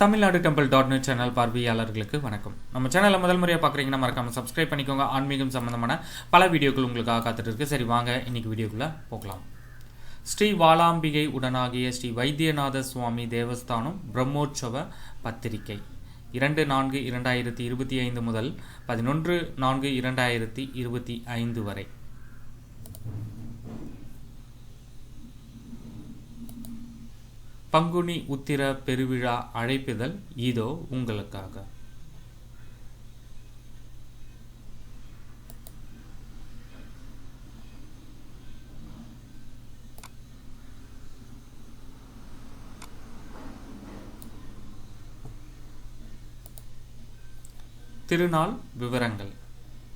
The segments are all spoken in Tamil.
Tamil Nadu temple dot net channel பார்வையாளர்களுக்கு வணக்கம். நம்ம சேனலை முதல் முறையாக பார்க்குறீங்கன்னா மறக்காம சப்ஸ்கிரைப் பண்ணிக்கோங்க. ஆன்மீகம் சம்பந்தமான பல வீடியோக்கள் உங்களுக்காக காத்துட்டு இருக்கு சரி வாங்க இன்னைக்கு வீடியோக்குள்ளே போகலாம். ஸ்ரீ வாலாம்பிகை உடனாகிய ஸ்ரீ வைத்தியநாத சுவாமி தேவஸ்தானம் பிரம்மோற்சவ பத்திரிகை. இரண்டு நான்கு இரண்டாயிரத்தி இருபத்தி ஐந்து முதல் பதினொன்று நான்கு இரண்டாயிரத்தி இருபத்தி ஐந்து வரை. பங்குனி உத்திர பெருவிழா அழைப்பிதழ் இதோ உங்களுக்காக. திருநாள் விவரங்கள்.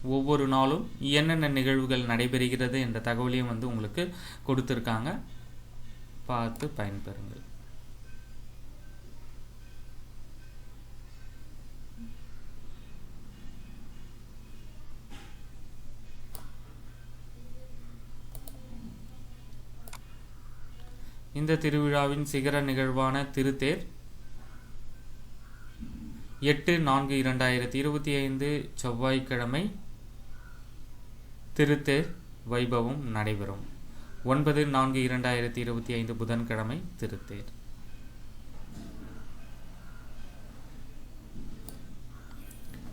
ஒவ்வொரு நாளும் என்னென்ன நிகழ்வுகள் நடைபெறுகிறது என்ற தகவலையும் வந்து உங்களுக்கு கொடுத்துருக்காங்க. பார்த்து பயன்பெறுங்கள். இந்த திருவிழாவின் சிகர நிகழ்வான திருத்தேர் எட்டு நான்கு இரண்டாயிரத்தி இருபத்தி ஐந்து செவ்வாய்க்கிழமை திருத்தேர் வைபவம் நடைபெறும். ஒன்பது நான்கு இரண்டாயிரத்தி இருபத்தி ஐந்து புதன்கிழமை திருத்தேர்.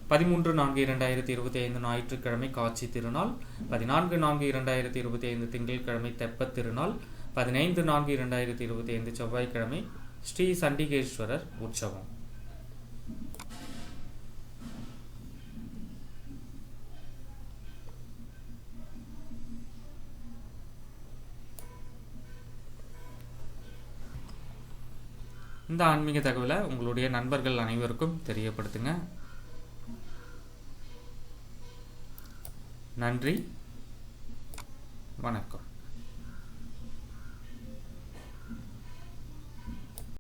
பதிமூன்று நான்கு இரண்டாயிரத்தி இருபத்தி ஐந்து ஞாயிற்றுக்கிழமை காட்சி திருநாள். பதினான்கு நான்கு இரண்டாயிரத்தி இருபத்தி ஐந்து திங்கட்கிழமை தெப்பத் திருநாள். பதினைந்து நான்கு இரண்டாயிரத்தி இருபத்தி ஐந்து செவ்வாய்க்கிழமை ஸ்ரீ சண்டிகேஸ்வரர் உற்சவம். இந்த ஆன்மீக தகவலை உங்களுடைய நண்பர்கள் அனைவருக்கும் தெரியப்படுத்துங்க. நன்றி. வணக்கம்.